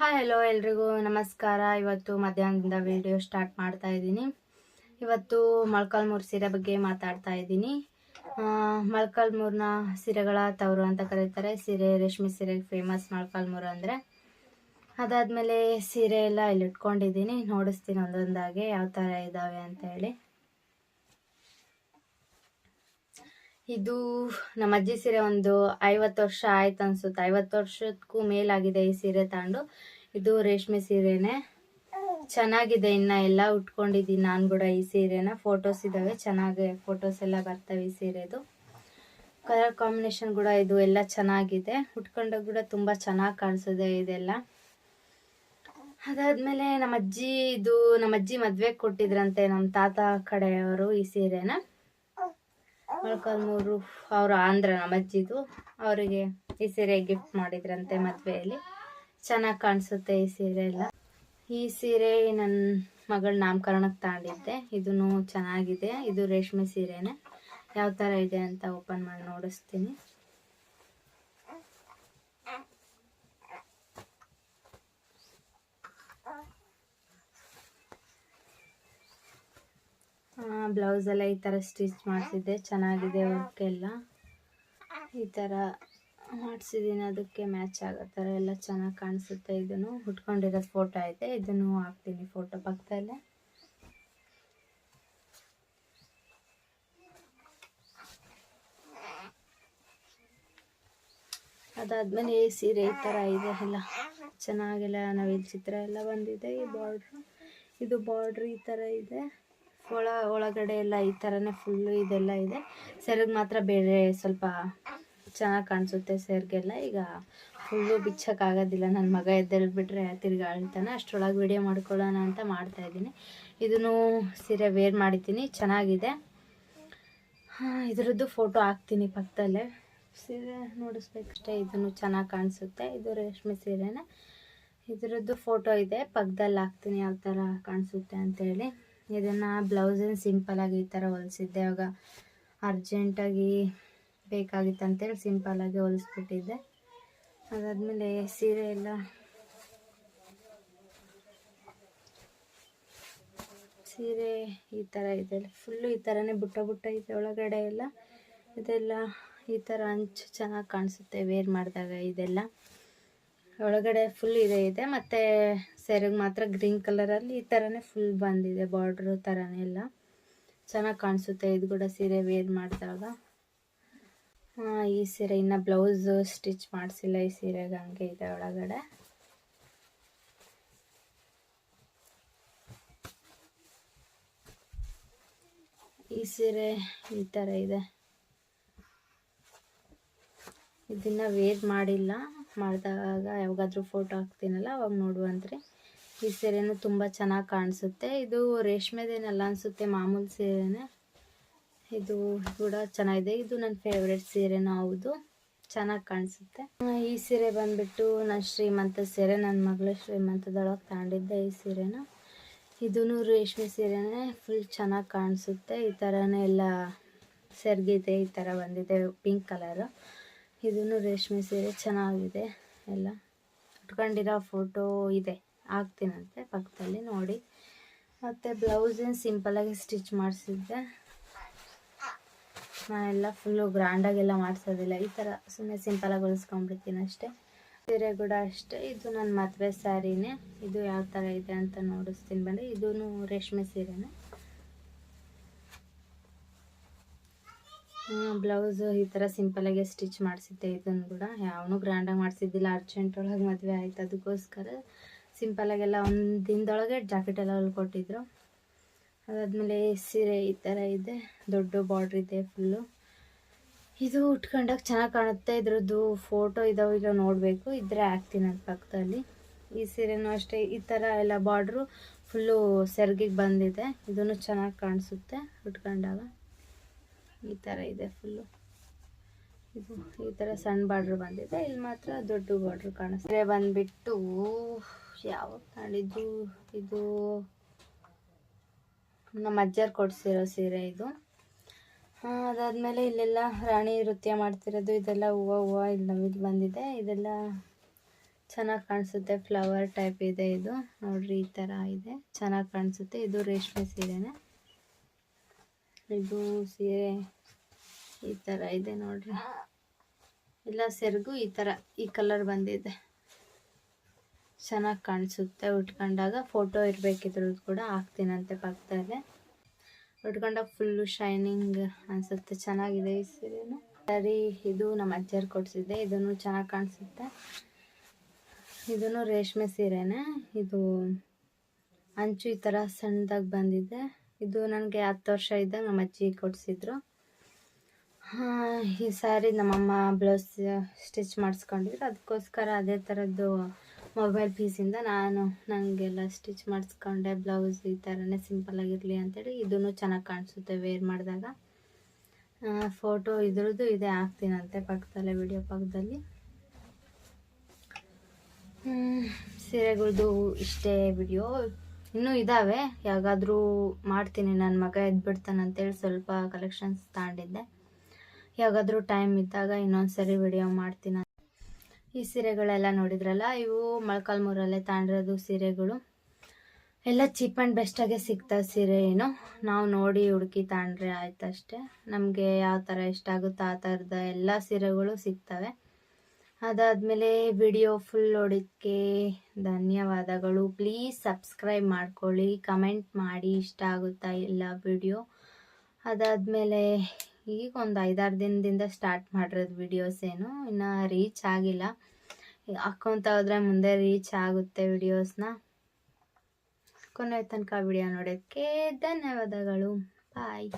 Hi hello ಎಲ್ರಿಗೂ. ನಮಸ್ಕಾರ. ಇವತ್ತು ಮಧ್ಯಾಹ್ನದಿಂದ ವಿಡಿಯೋ ಸ್ಟಾರ್ಟ್ ಮಾಡ್ತಾ ಇದ್ದೀನಿ. ಇವತ್ತು ಮೊಳಕಾಲ್ಮೂರು ಸೀರೆ ಬಗ್ಗೆ ಮಾತಾಡ್ತಾ ಇದ್ದೀನಿ. ಮೊಳಕಾಲ್ಮೂರ್ನ ಸೀರೆಗಳ ತವರು ಅಂತ ಕರೀತಾರೆ. ಸೀರೆ ರೇಷ್ಮೆ ಸೀರೆಗೆ ಫೇಮಸ್ ಮೊಳಕಾಲ್ಮೂರು ಅಂದರೆ. ಅದಾದಮೇಲೆ ಸೀರೆ ಎಲ್ಲ ಇಲ್ಲಿ ಇಟ್ಕೊಂಡಿದ್ದೀನಿ. ನೋಡಿಸ್ತೀನಿ ಒಂದೊಂದಾಗೆ. ಯಾವ ಥರ ಇದ್ದಾವೆ ಅಂತ ಹೇಳಿ. ಇದು ನಮ್ಮ ಅಜ್ಜಿ ಸೀರೆ ಒಂದು ಐವತ್ತು ವರ್ಷ ಆಯ್ತು ಅನ್ಸುತ್ತೆ. ಐವತ್ತು ವರ್ಷಕ್ಕೂ ಮೇಲಾಗಿದೆ ಈ ಸೀರೆ ತಗೊಂಡು ಇದು ರೇಷ್ಮೆ ಸೀರೆನೆ. ಚೆನ್ನಾಗಿದೆ ಇನ್ನ ಎಲ್ಲ ಉಟ್ಕೊಂಡಿದ್ದೀನಿ ನಾನು ಕೂಡ ಈ ಸೀರೆನ. ಫೋಟೋಸ್ ಇದಾವೆ, ಚೆನ್ನಾಗಿ ಫೋಟೋಸ್ ಎಲ್ಲ ಬರ್ತವೆ ಈ ಸೀರೆದು. ಕಲರ್ ಕಾಂಬಿನೇಷನ್ ಕೂಡ ಇದು ಎಲ್ಲ ಚೆನ್ನಾಗಿದೆ. ಉಟ್ಕೊಂಡಾಗ ಕೂಡ ತುಂಬ ಚೆನ್ನಾಗಿ ಕಾಣಿಸಿದೆ ಇದೆಲ್ಲ. ಅದಾದ್ಮೇಲೆ ನಮ್ಮ ಅಜ್ಜಿ ಇದು ನಮ್ಮ ಅಜ್ಜಿ ಮದ್ವೆಗೆ ಕೊಟ್ಟಿದ್ರಂತೆ ನಮ್ಮ ತಾತ ಕಡೆಯವರು ಈ ಸೀರೆನ. ಮೊಳಕಾಲ್ಮೂರು ಅವರು ಆಂಧ್ರ ನಮ್ಮ ಅಜ್ಜಿದು ಅವರಿಗೆ ಈ ಸೀರೆ ಗಿಫ್ಟ್ ಮಾಡಿದ್ರಂತೆ ಮದುವೆಯಲ್ಲಿ. ಚೆನ್ನಾಗಿ ಕಾಣಿಸುತ್ತೆ ಈ ಸೀರೆ ಎಲ್ಲ. ಈ ಸೀರೆ ನನ್ನ ಮಗಳ ನಾಮಕರಣಕ್ಕೆ ತಗೊಂಡಿದ್ದೆ. ಇದೂ ಚೆನ್ನಾಗಿದೆ. ಇದು ರೇಷ್ಮೆ ಸೀರೆನೇ. ಯಾವ ಥರ ಇದೆ ಅಂತ ಓಪನ್ ಮಾಡಿ ನೋಡಿಸ್ತೀನಿ. ಬ್ಲೌಸ್ ಎಲ್ಲ ಈ ಥರ ಸ್ಟಿಚ್ ಮಾಡಿಸಿದ್ದೆ. ಚೆನ್ನಾಗಿದೆ ವರ್ಕ್ ಈ ಥರ ಮಾಡಿಸಿದ್ದೀನಿ. ಅದಕ್ಕೆ ಮ್ಯಾಚ್ ಆಗೋ ಥರ ಎಲ್ಲ ಚೆನ್ನಾಗಿ ಕಾಣಿಸುತ್ತೆ ಇದನ್ನು. ಹುಟ್ಕೊಂಡಿರೋ ಫೋಟೋ ಐತೆ. ಇದನ್ನು ಹಾಕ್ತೀನಿ ಫೋಟೋ ಪಕ್ಕದಲ್ಲೇ. ಅದಾದ್ಮೇಲೆ ಸೀರೆ ಈ ಥರ ಇದೆ. ಎಲ್ಲ ಚೆನ್ನಾಗೆಲ್ಲ ನಾವಿಲ್ಲಿ ಚಿತ್ರ ಎಲ್ಲ ಬಂದಿದೆ. ಈ ಬಾರ್ಡ್ರು ಇದು ಬಾರ್ಡ್ರ್ ಈ ಥರ ಇದೆ. ಒಳ ಒಳಗಡೆ ಎಲ್ಲ ಈ ಥರನೇ ಫುಲ್ಲು ಇದೆಲ್ಲ ಇದೆ. ಸೆರಗ್ ಮಾತ್ರ ಬೇರೆ ಸ್ವಲ್ಪ ಚೆನ್ನಾಗಿ ಕಾಣಿಸುತ್ತೆ ಸೆರ್ಗೆಲ್ಲ. ಈಗ ಫುಲ್ಲು ಬಿಚ್ಚೋಕ್ಕಾಗೋದಿಲ್ಲ. ನನ್ನ ಮಗ ಎದ್ದೇಳ್ಬಿಟ್ರೆ ತಿರ್ಗಿ ಅಳ್ತಾನೆ. ಅಷ್ಟರೊಳಗೆ ವಿಡಿಯೋ ಮಾಡ್ಕೊಳ್ಳೋಣ ಅಂತ ಮಾಡ್ತಾಯಿದ್ದೀನಿ ಇದನ್ನು ಸೀರೆ ವೇರ್ ಮಾಡಿದ್ದೀನಿ. ಚೆನ್ನಾಗಿದೆ. ಇದರದ್ದು ಫೋಟೋ ಹಾಕ್ತೀನಿ ಪಕ್ಕದಲ್ಲೇ. ಸೀರೆ ನೋಡಿಸ್ಬೇಕಷ್ಟೇ. ಇದನ್ನು ಚೆನ್ನಾಗಿ ಕಾಣಿಸುತ್ತೆ. ಇದು ರೇಷ್ಮೆ ಸೀರೆನೇ. ಇದರದ್ದು ಫೋಟೋ ಇದೆ. ಪಕ್ಕದಲ್ಲಿ ಹಾಕ್ತೀನಿ. ಯಾವ ಥರ ಕಾಣಿಸುತ್ತೆ ಅಂತೇಳಿ. ಇದನ್ನು ಬ್ಲೌಸನ್ನು ಸಿಂಪಲಾಗಿ ಈ ಥರ ಹೊಲಿಸಿದ್ದೆ. ಆವಾಗ ಅರ್ಜೆಂಟಾಗಿ ಬೇಕಾಗಿತ್ತು ಅಂತೇಳಿ ಸಿಂಪಲಾಗಿ ಹೊಲಿಸ್ಬಿಟ್ಟಿದ್ದೆ. ಅದಾದಮೇಲೆ ಸೀರೆ ಎಲ್ಲ ಸೀರೆ ಈ ಥರ ಇದೆ. ಫುಲ್ಲು ಈ ಥರನೇ ಬುಟ್ಟ ಬುಟ್ಟ ಇದೆ ಒಳಗಡೆ ಎಲ್ಲ. ಇದೆಲ್ಲ ಈ ಥರ ಅಂಚು ಚೆನ್ನಾಗಿ ಕಾಣಿಸುತ್ತೆ ವೇರ್ ಮಾಡಿದಾಗ ಇದೆಲ್ಲ. ಒಳಗಡೆ ಫುಲ್ ಇದೆ ಇದೆ. ಮತ್ತು ಸೆರಗ್ ಮಾತ್ರ ಗ್ರೀನ್ ಕಲರಲ್ಲಿ ಈ ಥರನೇ ಫುಲ್ ಬಂದಿದೆ ಬಾರ್ಡ್ರು ಥರನೇ ಎಲ್ಲ. ಚೆನ್ನಾಗಿ ಕಾಣಿಸುತ್ತೆ, ಇದು ಕೂಡ ಸೀರೆ ವೇರ್ ಮಾಡಿದಾಗ. ಈ ಸೀರೆ ಇನ್ನು ಬ್ಲೌಸ್ ಸ್ಟಿಚ್ ಮಾಡಿಸಿಲ್ಲ, ಈ ಸೀರೆಗೆ ಹಂಗೆ ಇದೆ ಒಳಗಡೆ. ಈ ಸೀರೆ ಈ ಥರ ಇದೆ. ಇದನ್ನು ವೇರ್ ಮಾಡಿಲ್ಲ. ಮಾಡಿದಾಗ ಯಾವಾಗಾದರೂ ಫೋಟೋ ಹಾಕ್ತೀನಲ್ಲ, ಅವಾಗ ನೋಡುವಂತ್ರಿ. ಈ ಸೀರೆನೂ ತುಂಬ ಚೆನ್ನಾಗಿ ಕಾಣಿಸುತ್ತೆ. ಇದು ರೇಷ್ಮೆದೇನಲ್ಲ ಅನಿಸುತ್ತೆ, ಮಾಮೂಲಿ ಸೀರೆನೇ. ಇದು ಕೂಡ ಚೆನ್ನಾಗಿದೆ. ಇದು ನನ್ನ ಫೇವ್ರೆಟ್ ಸೀರೆನೂ ಹೌದು. ಚೆನ್ನಾಗಿ ಕಾಣಿಸುತ್ತೆ. ಈ ಸೀರೆ ಬಂದ್ಬಿಟ್ಟು ನನ್ನ ಶ್ರೀಮಂತ ಸೀರೆ ನನ್ನ ಮಗಳ ಶ್ರೀಮಂತದೊಳಗೆ ತಗೊಂಡಿದ್ದೆ ಈ ಸೀರೆನ. ಇದೂ ರೇಷ್ಮೆ ಸೀರೆನೇ ಫುಲ್ ಚೆನ್ನಾಗಿ ಕಾಣಿಸುತ್ತೆ. ಈ ಥರನೇ ಎಲ್ಲ ಸೆರ್ಗಿದೆ, ಈ ಥರ ಬಂದಿದೆ ಪಿಂಕ್ ಕಲರು ಇದೂ ರೇಷ್ಮೆ ಸೀರೆ ಚೆನ್ನಾಗಿದೆ. ಎಲ್ಲ ಉಟ್ಕೊಂಡಿರೋ ಫೋಟೋ ಇದೆ. ಹಾಕ್ತೀನಂತೆ ಪಕ್ಕದಲ್ಲಿ ನೋಡಿ. ಮತ್ತು ಬ್ಲೌಸೇನು ಸಿಂಪಲಾಗಿ ಸ್ಟಿಚ್ ಮಾಡಿಸಿದ್ದೆ. ನಾನೆಲ್ಲ ಫುಲ್ಲು ಗ್ರ್ಯಾಂಡಾಗೆಲ್ಲ ಮಾಡಿಸೋದಿಲ್ಲ. ಈ ಥರ ಸುಮ್ಮನೆ ಸಿಂಪಲಾಗಿ ಹೊಲಿಸ್ಕೊಂಡ್ಬಿಡ್ತೀನಿ ಅಷ್ಟೇ. ಸೀರೆ ಕೂಡ ಅಷ್ಟೇ. ಇದು ನನ್ನ ಮದುವೆ ಸ್ಯಾರಿನೇ ಇದು ಯಾವ ಥರ ಇದೆ ಅಂತ ನೋಡಿಸ್ತೀನಿ. ಬಂದರೆ ಇದೂ ರೇಷ್ಮೆ ಸೀರೆನೇ. ಬ್ಲೌಸ್ ಈ ಥರ ಸಿಂಪಲಾಗೆ ಸ್ಟಿಚ್ ಮಾಡಿಸಿದ್ದೆ. ಇದನ್ನು ಕೂಡ ಯಾವನು ಗ್ರ್ಯಾಂಡಾಗಿ ಮಾಡಿಸಿದ್ದಿಲ್ಲ. ಅರ್ಜೆಂಟ್ ಒಳಗೆ ಮದುವೆ ಆಯಿತು. ಅದಕ್ಕೋಸ್ಕರ ಸಿಂಪಲಾಗೆಲ್ಲ ಒಂದು ದಿನದೊಳಗೆ ಜಾಕೆಟ್ ಎಲ್ಲ ಹೊಲ್ಕೊಟ್ಟಿದ್ರು ಅದಾದಮೇಲೆ ಸೀರೆ ಈ ಥರ ಇದೆ. ದೊಡ್ಡ ಬಾರ್ಡ್ರ್ ಇದೆ ಫುಲ್ಲು ಇದು ಉಟ್ಕೊಂಡಾಗ ಚೆನ್ನಾಗಿ ಕಾಣುತ್ತೆ. ಇದ್ರದ್ದು ಫೋಟೋ ಇದಾವೆ ಈಗ ನೋಡಬೇಕು. ಇದ್ರೆ ಹಾಕ್ತೀನಿ ಅದು ಪಕ್ಕದಲ್ಲಿ. ಈ ಸೀರೆನೂ ಅಷ್ಟೇ. ಈ ಥರ ಎಲ್ಲ ಬಾರ್ಡ್ರು ಫುಲ್ಲು ಸೆರ್ಗಿಗೆ ಬಂದಿದೆ. ಇದೂ ಚೆನ್ನಾಗಿ ಕಾಣಿಸುತ್ತೆ ಉಟ್ಕೊಂಡಾಗ. ಈ ಥರ ಇದೆ ಫುಲ್ಲು ಇದು ಈ ಥರ ಸಣ್ಣ ಬಾರ್ಡ್ರ್ ಬಂದಿದೆ. ಇಲ್ಲಿ ಮಾತ್ರ ದೊಡ್ಡ ಬಾರ್ಡ್ರ್ ಕಾಣಿಸ್ತಾರೆ ಬಂದ್ಬಿಟ್ಟು ಯಾವಾಗ ತಗೊಂಡಿದ್ದು ಇದು? ನಮ್ಮ ಅಜ್ಜರು ಕೊಡಿಸಿರೋ ಸೀರೆ ಇದು. ಅದಾದ್ಮೇಲೆ ಇಲ್ಲೆಲ್ಲ ರಾಣಿ ನೃತ್ಯ ಮಾಡ್ತಿರೋದು, ಇದೆಲ್ಲ ಹೂವು ಹೂವು ಇಲ್ಲಿ ನಮಗೆ ಬಂದಿದೆ. ಇದೆಲ್ಲ ಚೆನ್ನಾಗಿ ಕಾಣಿಸುತ್ತೆ. ಫ್ಲವರ್ ಟೈಪ್ ಇದೆ ಇದು. ನೋಡ್ರಿ, ಈ ಥರ ಇದೆ. ಚೆನ್ನಾಗಿ ಕಾಣಿಸುತ್ತೆ. ಇದು ರೇಷ್ಮೆ ಸೀರೆನೇ. ಇದು ಸೀರೆ ಈ ಥರ ಇದೆ ನೋಡ್ರಿ. ಎಲ್ಲ ಸೆರಗು ಈ ಥರ ಈ ಕಲರ್ ಬಂದಿದೆ. ಚೆನ್ನಾಗಿ ಕಾಣಿಸುತ್ತೆ. ಉಟ್ಕೊಂಡಾಗ ಫೋಟೋ ಇರಬೇಕಿದ್ರದ್ದು ಕೂಡ ಹಾಕ್ತೀನಂತೆ ಪಕ್ಕದಲ್ಲೇ. ಉಟ್ಕೊಂಡಾಗ ಫುಲ್ಲು ಶೈನಿಂಗ್ ಅನಿಸುತ್ತೆ. ಚೆನ್ನಾಗಿದೆ ಈ ಸೀರೆನು. ಸರಿ, ಇದು ನಮ್ಮ ಅಜ್ಜರು ಕೊಡಿಸಿದ್ದೆ. ಇದನ್ನು ಚೆನ್ನಾಗಿ ಕಾಣಿಸುತ್ತೆ. ಇದನ್ನು ರೇಷ್ಮೆ ಸೀರೆನೇ. ಇದು ಅಂಚು ಈ ಥರ ಸಣ್ಣದಾಗಿ ಬಂದಿದೆ. ಇದು ನನಗೆ ಹತ್ತು ವರ್ಷ ಇದ್ದಾಗ ನಮ್ಮ ಅಜ್ಜಿ ಕೊಡಿಸಿದ್ರು ಈ ಸಾರಿ ನಮ್ಮಮ್ಮ ಬ್ಲೌಸ್ ಸ್ಟಿಚ್ ಮಾಡಿಸ್ಕೊಂಡಿದ್ರು. ಅದಕ್ಕೋಸ್ಕರ ಅದೇ ಥರದ್ದು ಮೊಬೈಲ್ ಪೀಸಿಂದ ನಾನು ನನಗೆಲ್ಲ ಸ್ಟಿಚ್ ಮಾಡಿಸ್ಕೊಂಡೆ. ಬ್ಲೌಸ್ ಈ ಥರನೇ ಸಿಂಪಲ್ಲಾಗಿರಲಿ ಅಂತೇಳಿ ಇದೂ ಚೆನ್ನಾಗಿ ಕಾಣಿಸುತ್ತೆ ವೇರ್ ಮಾಡಿದಾಗ. ಫೋಟೋ ಇದ್ರದ್ದು ಇದೇ ಹಾಕ್ತೀನಂತೆ ಪಕ್ಕದಲ್ಲೇ ವಿಡಿಯೋ ಪಕ್ಕದಲ್ಲಿ. ಸೀರೆಗಳದ್ದು ಇಷ್ಟೇ ವಿಡಿಯೋ ಇನ್ನೂ ಇದ್ದಾವೆ ಯಾವಾಗಾದರೂ ಮಾಡ್ತೀನಿ. ನನ್ನ ಮಗ ಎದ್ಬಿಡ್ತಾನಂತೇಳಿ ಸ್ವಲ್ಪ ಕಲೆಕ್ಷನ್ಸ್ ತಗೊಂಡಿದ್ದೆ. ಯಾವಾಗಾದರೂ ಟೈಮ್ ಇದ್ದಾಗ ಇನ್ನೊಂದು ಸರಿ ವಿಡಿಯೋ ಮಾಡ್ತೀನಿ ಈ ಸೀರೆಗಳೆಲ್ಲ ನೋಡಿದ್ರಲ್ಲ, ಇವು ಮೊಳಕಾಲ್ಮೂರಲ್ಲೇ ತಾಂಡಿರೋದು ಸೀರೆಗಳು. ಎಲ್ಲ ಚೀಪ್ ಆ್ಯಂಡ್ ಬೆಸ್ಟಾಗೆ ಸಿಗ್ತವೆ ಸೀರೆ ಏನು. ನಾವು ನೋಡಿ ಹುಡುಕಿ ತಗೊಂಡ್ರೆ ಆಯ್ತು ಅಷ್ಟೇ ನಮಗೆ ಯಾವ ಥರ ಇಷ್ಟ ಆಗುತ್ತೆ ಆ ಥರದ ಎಲ್ಲ ಸೀರೆಗಳು ಸಿಗ್ತವೆ. ಅದಾದಮೇಲೆ ವಿಡಿಯೋ ಫುಲ್ ನೋಡೋಕ್ಕೆ ಧನ್ಯವಾದಗಳು. ಪ್ಲೀಸ್ ಸಬ್ಸ್ಕ್ರೈಬ್ ಮಾಡ್ಕೊಳ್ಳಿ. ಕಮೆಂಟ್ ಮಾಡಿ. ಇಷ್ಟ ಆಗುತ್ತಾ ಇಲ್ಲ ವಿಡಿಯೋ ಅದಾದಮೇಲೆ ಈಗ ಒಂದು ಐದಾರು ದಿನದಿಂದ ಸ್ಟಾರ್ಟ್ ಮಾಡಿರೋದು ವಿಡಿಯೋಸ್ ಏನು. ಇನ್ನು ರೀಚ್ ಆಗಿಲ್ಲ. ಹಾಕ್ಕೊತ ಹೋದ್ರೆ ಮುಂದೆ ರೀಚ್ ಆಗುತ್ತೆ ವಿಡಿಯೋಸ್ನ ಕೊನೆ ತನಕ ವಿಡಿಯೋ ನೋಡೋಕ್ಕೆ ಧನ್ಯವಾದಗಳು. ಬಾಯ್